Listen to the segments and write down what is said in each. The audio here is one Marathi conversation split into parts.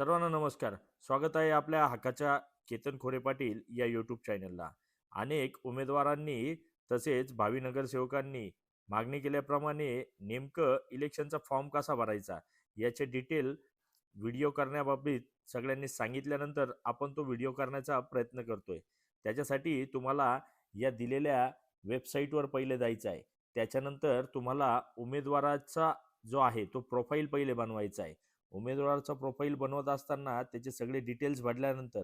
सर्वांना नमस्कार. स्वागत आहे आपल्या हक्काच्या केतन खोरे पाटील या यूट्यूब चॅनलला अनेक उमेदवारांनी तसेच भावी नगरसेवकांनी मागणी केल्याप्रमाणे नेमकं इलेक्शनचा फॉर्म कसा भरायचा याचे डिटेल व्हिडिओ करण्याबाबतीत सगळ्यांनी सांगितल्यानंतर आपण तो व्हिडिओ करण्याचा प्रयत्न करतोय. त्याच्यासाठी तुम्हाला या दिलेल्या वेबसाईटवर पहिले जायचं आहे. त्याच्यानंतर तुम्हाला उमेदवाराचा जो आहे तो प्रोफाईल पहिले बनवायचा आहे. उमेदवाराचा प्रोफाईल बनवत असताना त्याचे सगळे डिटेल्स भरल्यानंतर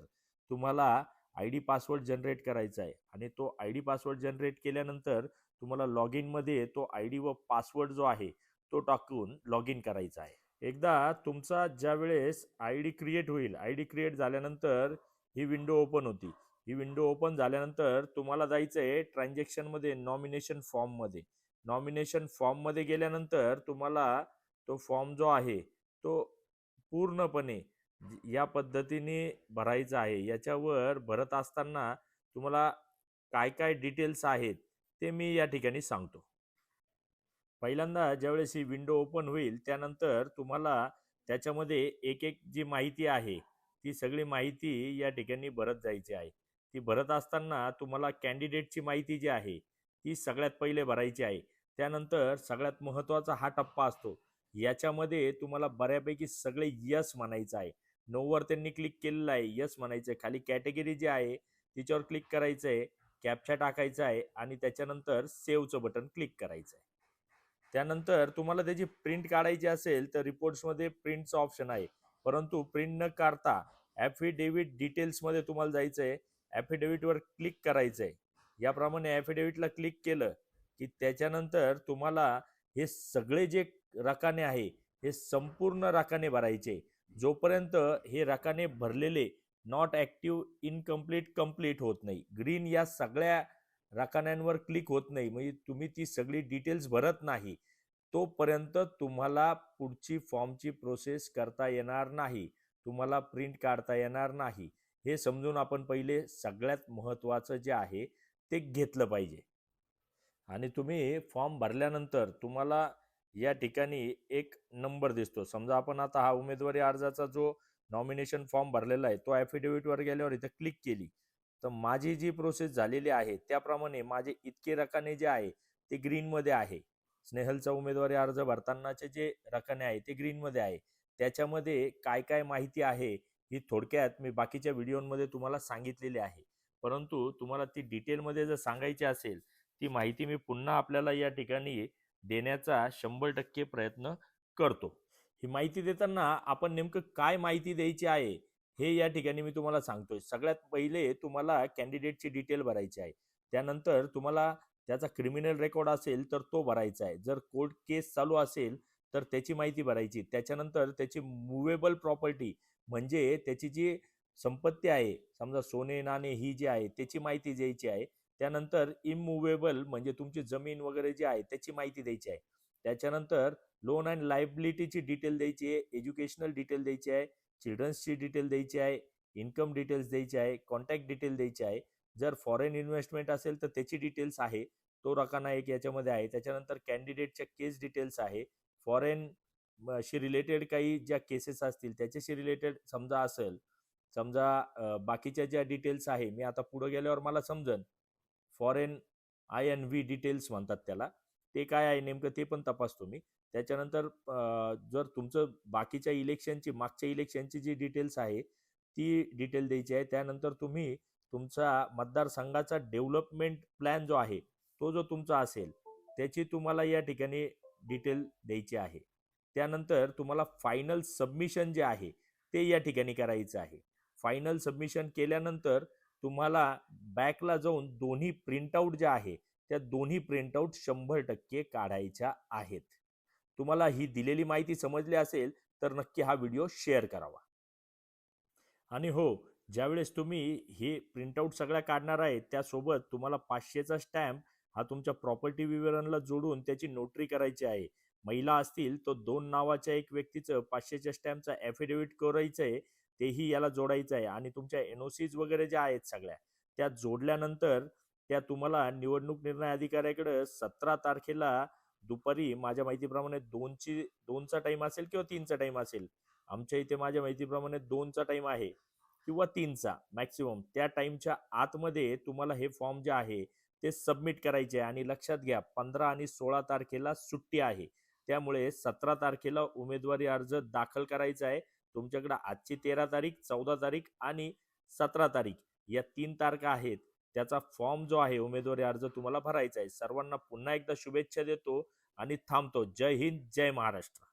तुम्हाला आय डी पासवर्ड जनरेट करायचा आहे. आणि तो आय डी पासवर्ड जनरेट केल्यानंतर तुम्हाला लॉग इनमध्ये तो आय डी व पासवर्ड जो आहे तो टाकून लॉग इन करायचा आहे. एकदा तुमचा ज्या वेळेस आय डी क्रिएट होईल आय डी क्रिएट झाल्यानंतर ही विंडो ओपन होती. ही विंडो ओपन झाल्यानंतर तुम्हाला जायचं आहे ट्रान्झॅक्शनमध्ये नॉमिनेशन फॉर्ममध्ये नॉमिनेशन फॉर्ममध्ये गेल्यानंतर तुम्हाला तो फॉर्म जो आहे तो पूर्णपणे या पद्धतीने भरायचं आहे. याच्यावर भरत असताना तुम्हाला काय काय डिटेल्स आहेत ते मी या ठिकाणी सांगतो. पहिल्यांदा ज्यावेळेस ही विंडो ओपन होईल त्यानंतर तुम्हाला त्याच्यामध्ये एक एक जी माहिती आहे ती सगळी माहिती या ठिकाणी भरत जायची आहे. ती भरत असताना तुम्हाला कॅन्डिडेटची माहिती जी आहे ती सगळ्यात पहिले भरायची आहे. त्यानंतर सगळ्यात महत्त्वाचा हा टप्पा असतो याच्यामध्ये तुम्हाला बऱ्यापैकी सगळे यस म्हणायचं आहे. नोवर त्यांनी क्लिक केलेलं आहे यस म्हणायचं आहे. खाली कॅटेगरी जी आहे तिच्यावर क्लिक करायचं आहे कॅप्चा टाकायचा आहे आणि त्याच्यानंतर सेव्हचं बटन क्लिक करायचं आहे. त्यानंतर तुम्हाला त्याची प्रिंट काढायची असेल तर रिपोर्ट्समध्ये प्रिंटचं ऑप्शन आहे. परंतु प्रिंट न काढता ॲफिडेव्हिट डिटेल्समध्ये तुम्हाला जायचं आहे. ॲफिडेव्हिटवर क्लिक करायचं आहे. याप्रमाणे ॲफिडेव्हिटला क्लिक केलं की त्याच्यानंतर तुम्हाला हे सगळे जे रकाने आहे हे संपूर्ण रकाने भरायचे. जोपर्यंत हे रकाने भरलेले नॉट ॲक्टिव्ह इनकम्प्लीट कंप्लीट होत नाही. ग्रीन या सगळ्या रकान्यांवर क्लिक होत नाही. म्हणजे तुम्ही ती सगळी डिटेल्स भरत नाही तोपर्यंत तुम्हाला पुढची फॉर्मची प्रोसेस करता येणार नाही. तुम्हाला प्रिंट काढता येणार नाही. हे समजून आपण पहिले सगळ्यात महत्त्वाचं जे आहे ते घेतलं पाहिजे. आणि तुम्ही फॉर्म भरल्यानंतर तुम्हाला या ठिकाणी एक नंबर दिसतो. समजा आपण आता हा उमेदवारी अर्जाचा जो नॉमिनेशन फॉर्म भरलेला आहे तो ॲफिडेव्हिटवर गेल्यावर इथं क्लिक केली. तर माझी जी प्रोसेस झालेली आहे त्याप्रमाणे माझे इतके रकाने जे आहे ते ग्रीनमध्ये आहे. स्नेहलचा उमेदवारी अर्ज भरतानाचे जे रकाने आहे ते ग्रीनमध्ये आहे. त्याच्यामध्ये काय काय माहिती आहे ही थोडक्यात मी बाकीच्या व्हिडिओमध्ये तुम्हाला सांगितलेली आहे. परंतु तुम्हाला ती डिटेलमध्ये जर सांगायची असेल ती माहिती मी पुन्हा आपल्याला या ठिकाणी देण्याचा शंभर टक्के प्रयत्न करतो. ही माहिती देताना आपण नेमकं काय माहिती द्यायची आहे हे या ठिकाणी मी तुम्हाला सांगतोय. सगळ्यात पहिले तुम्हाला कॅन्डिडेटची डिटेल भरायची आहे. त्यानंतर तुम्हाला त्याचा क्रिमिनल रेकॉर्ड असेल तर तो भरायचा आहे. जर कोर्ट केस चालू असेल तर त्याची माहिती भरायची. त्याच्यानंतर त्याची मुवेबल प्रॉपर्टी म्हणजे त्याची जी संपत्ती आहे समजा सोने नाणे ही जी आहे त्याची माहिती द्यायची आहे. त्यानंतर इममुवेबल म्हणजे तुमची जमीन वगैरे जी आहे त्याची माहिती द्यायची आहे. त्याच्यानंतर लोन अँड लायबिलिटीची डिटेल द्यायची आहे एज्युकेशनल डिटेल द्यायची आहे चिल्ड्रन्सची डिटेल द्यायची आहे इन्कम डिटेल्स द्यायची आहे कॉन्टॅक्ट डिटेल द्यायची आहे. जर फॉरेन इन्व्हेस्टमेंट असेल तर त्याची डिटेल्स आहे तो रकाना एक याच्यामध्ये आहे. त्याच्यानंतर कॅन्डिडेटच्या केस डिटेल्स आहे. फॉरेन शी रिलेटेड काही ज्या केसेस असतील त्याच्याशी रिलेटेड समजा असेल समजा बाकीच्या ज्या डिटेल्स आहे मी आता पुढे गेल्यावर मला समजन. Foreign I N V details म्हणतात त्याला. ते काय आहे नेमकं ते पण तपासतो मी. त्याच्यानंतर जर तुमचं बाकीच्या इलेक्शनची मागच्या इलेक्शनची जी डिटेल्स आहे ती डिटेल द्यायची आहे. त्यानंतर तुम्ही तुमचा मतदारसंघाचा डेव्हलपमेंट प्लॅन जो आहे तो जो तुमचा असेल त्याची तुम्हाला या ठिकाणी डिटेल द्यायची आहे. त्यानंतर तुम्हाला फायनल सबमिशन जे आहे ते या ठिकाणी करायचं आहे. फायनल सबमिशन केल्यानंतर तुम्हाला बॅकला जाऊन दोन्ही प्रिंटआउट ज्या आहे त्या दोन्ही प्रिंटआउट शंभर टक्के काढायच्या आहेत. तुम्हाला ही दिलेली माहिती समजली असेल तर नक्की हा व्हिडिओ शेअर करावा. आणि हो ज्यावेळेस तुम्ही हे प्रिंटआउट सगळ्या काढणार आहे त्यासोबत तुम्हाला पाचशेचा स्टॅम्प हा तुमच्या प्रॉपर्टी विवरणला जोडून त्याची नोटरी करायची आहे. महिला असतील तर दोन नावाच्या एक व्यक्तीचं पाचशेच्या स्टॅम्पचा ॲफिडेव्हिट करायचं आहे तेही याला जोडायचं आहे आणि तुमच्या एनओसीज वगैरे ज्या आहेत सगळ्या त्या जोडल्यानंतर त्या तुम्हाला निवडणूक निर्णय अधिकाऱ्याकडे सतरा तारखेला दुपारी माझ्या माहितीप्रमाणे दोनची दोनचा टाइम असेल किंवा तीनचा टाइम असेल आमच्या इथे माझ्या माहितीप्रमाणे दोनचा टाइम आहे किंवा तीनचा मॅक्सिमम त्या टाइमच्या आतमध्ये तुम्हाला हे फॉर्म जे आहे ते सबमिट करायचे आहे आणि लक्षात घ्या पंधरा आणि सोळा तारखेला सुट्टी आहे त्यामुळे सतरा तारखेला उमेदवारी अर्ज दाखल करायचा आहे तुमच्याकडे आजची तेरा तारीख चौदा तारीख आणि सतरा तारीख या तीन तारखा आहेत. त्याचा फॉर्म जो आहे उमेदवारी अर्ज तुम्हाला भरायचा आहे. सर्वांना पुन्हा एकदा शुभेच्छा देतो आणि थांबतो. जय हिंद जय महाराष्ट्र.